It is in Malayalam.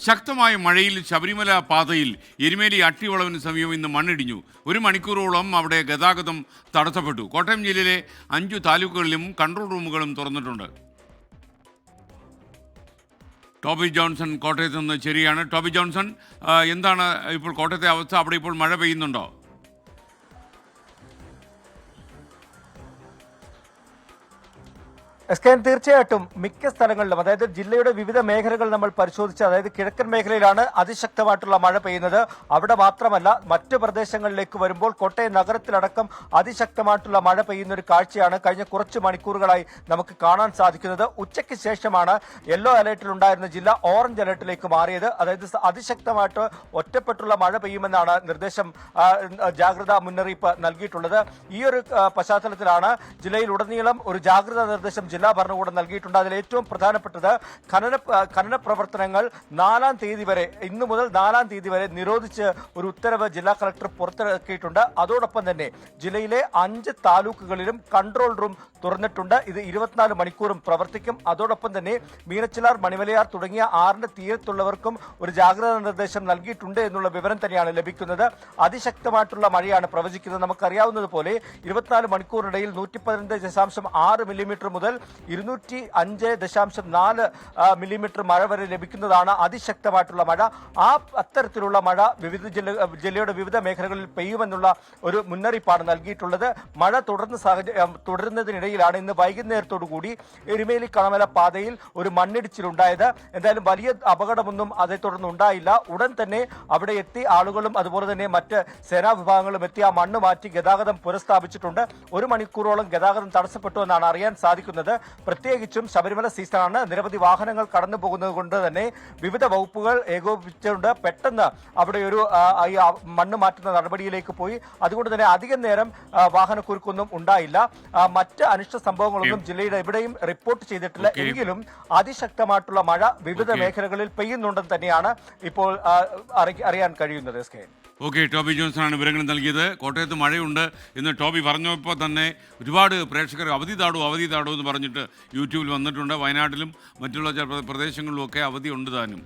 ശക്തമായ മഴയിൽ ശബരിമല പാതയിൽ എരുമേലി അട്ടിവളവിന് സമീപം ഇന്ന് മണ്ണിടിഞ്ഞു. ഒരു മണിക്കൂറോളം അവിടെ ഗതാഗതം തടസ്സപ്പെട്ടു. കോട്ടയം ജില്ലയിലെ അഞ്ചു താലൂക്കുകളിലും കൺട്രോൾ റൂമുകളും തുറന്നിട്ടുണ്ട്. ടോബി ജോൺസൺ കോട്ടയത്ത് നിന്ന് ശരിയാണ്. ടോബി ജോൺസൺ എന്താണ് ഇപ്പോൾ കോട്ടയത്തെ അവസ്ഥ? അവിടെ ഇപ്പോൾ മഴ പെയ്യുന്നുണ്ടോ? എസ് കെ തീർച്ചയായിട്ടും മിക്ക സ്ഥലങ്ങളിലും അതായത് ജില്ലയുടെ വിവിധ മേഖലകൾ നമ്മൾ പരിശോധിച്ച് അതായത് കിഴക്കൻ മേഖലയിലാണ് അതിശക്തമായിട്ടുള്ള മഴ പെയ്യുന്നത്. അവിടെ മാത്രമല്ല മറ്റു പ്രദേശങ്ങളിലേക്ക് വരുമ്പോൾ കോട്ടയം നഗരത്തിലടക്കം അതിശക്തമായിട്ടുള്ള മഴ പെയ്യുന്ന ഒരു കാഴ്ചയാണ് കഴിഞ്ഞ കുറച്ച് മണിക്കൂറുകളായി നമുക്ക് കാണാൻ സാധിക്കുന്നത്. ഉച്ചയ്ക്ക് ശേഷമാണ് യെല്ലോ അലേർട്ടിൽ ഉണ്ടായിരുന്ന ജില്ല ഓറഞ്ച് അലേർട്ടിലേക്ക് മാറിയത്. അതായത് അതിശക്തമായിട്ട് ഒറ്റപ്പെട്ടുള്ള മഴ പെയ്യുമെന്നാണ് നിർദ്ദേശം ജാഗ്രതാ മുന്നറിയിപ്പ് നൽകിയിട്ടുള്ളത്. ഈ ഒരു പശ്ചാത്തലത്തിലാണ് ജില്ലയിൽ ഉടനീളം ഒരു ജാഗ്രതാ നിർദ്ദേശം ജില്ലാ ഭരണകൂടം നൽകിയിട്ടുണ്ട്. അതിൽ ഏറ്റവും പ്രധാനപ്പെട്ടത് ഖനന ഖനന പ്രവർത്തനങ്ങൾ നാലാം തീയതി വരെ ഇന്ന് മുതൽ നാലാം തീയതി വരെ നിരോധിച്ച് ഒരു ഉത്തരവ് ജില്ലാ കളക്ടർ പുറത്തിറക്കിയിട്ടുണ്ട്. അതോടൊപ്പം തന്നെ ജില്ലയിലെ അഞ്ച് താലൂക്കുകളിലും കൺട്രോൾ റൂം തുറന്നിട്ടുണ്ട്. ഇത് ഇരുപത്തിനാല് മണിക്കൂറും പ്രവർത്തിക്കും. അതോടൊപ്പം തന്നെ മീനച്ചിലാർ മണിമലയാർ തുടങ്ങിയ ആറിന്റെ തീരത്തുള്ളവർക്കും ഒരു ജാഗ്രതാ നിർദ്ദേശം നൽകിയിട്ടുണ്ട് എന്നുള്ള വിവരം തന്നെയാണ് ലഭിക്കുന്നത്. അതിശക്തമായിട്ടുള്ള മഴയാണ് പ്രവചിക്കുന്നത്. നമുക്കറിയാവുന്നതുപോലെ ഇരുപത്തിനാല് മണിക്കൂറിനിടയിൽ നൂറ്റി പതിനഞ്ച് ദശാംശം ആറ് മില്ലിമീറ്റർ മുതൽ ഇരുന്നൂറ്റി അഞ്ച് ദശാംശം നാല് മില്ലിമീറ്റർ മഴ വരെ ലഭിക്കുന്നതാണ് അതിശക്തമായിട്ടുള്ള മഴ. ആ അത്തരത്തിലുള്ള മഴ വിവിധ ജില്ല ജില്ലയുടെ വിവിധ മേഖലകളിൽ പെയ്യുമെന്നുള്ള ഒരു മുന്നറിയിപ്പാണ് നൽകിയിട്ടുള്ളത്. മഴ തുടർന്ന് സാഹചര്യം തുടരുന്നതിനിടയിലാണ് ഇന്ന് വൈകുന്നേരത്തോടു കൂടി എരുമേലി കണമല പാതയിൽ ഒരു മണ്ണിടിച്ചിലുണ്ടായത്. എന്തായാലും വലിയ അപകടമൊന്നും അതേ തുടർന്ന് ഉണ്ടായില്ല. ഉടൻ തന്നെ അവിടെ എത്തി ആളുകളും അതുപോലെ തന്നെ മറ്റ് സേനാ വിഭാഗങ്ങളും എത്തി ആ മണ്ണ് മാറ്റി ഗതാഗതം പുനഃസ്ഥാപിച്ചിട്ടുണ്ട്. ഒരു മണിക്കൂറോളം ഗതാഗതം തടസ്സപ്പെട്ടു എന്നാണ് അറിയാൻ സാധിക്കുന്നത്. പ്രത്യേകിച്ചും ശബരിമല സീസണാണ്. നിരവധി വാഹനങ്ങൾ കടന്നു പോകുന്നത് കൊണ്ട് തന്നെ വിവിധ വകുപ്പുകൾ ഏകോപിപ്പിച്ചുകൊണ്ട് പെട്ടെന്ന് അവിടെ ഒരു മണ്ണ് മാറ്റുന്ന നടപടിയിലേക്ക് പോയി. അതുകൊണ്ട് തന്നെ അധികം നേരം വാഹനക്കുരുക്കൊന്നും ഉണ്ടായില്ല. മറ്റ് അനിഷ്ട സംഭവങ്ങളൊന്നും ജില്ലയുടെ എവിടെയും റിപ്പോർട്ട് ചെയ്തിട്ടില്ല. എങ്കിലും അതിശക്തമായിട്ടുള്ള മഴ വിവിധ മേഖലകളിൽ പെയ്യുന്നുണ്ടെന്ന് തന്നെയാണ് ഇപ്പോൾ അറിയാൻ കഴിയുന്നത് എസ് കെ. ഓക്കെ ടോബി ജോൺസണാണ് വിവരങ്ങൾ നൽകിയത്. കോട്ടയത്ത് മഴയുണ്ട് എന്ന് ടോബി പറഞ്ഞപ്പോൾ തന്നെ ഒരുപാട് പ്രേക്ഷകർ അവധി താടൂ അവധി താടൂ എന്ന് പറഞ്ഞിട്ട് യൂട്യൂബിൽ വന്നിട്ടുണ്ട്. വയനാട്ടിലും മറ്റുള്ള പ്രദേശങ്ങളിലും ഒക്കെ അവധി ഉണ്ട് താനും.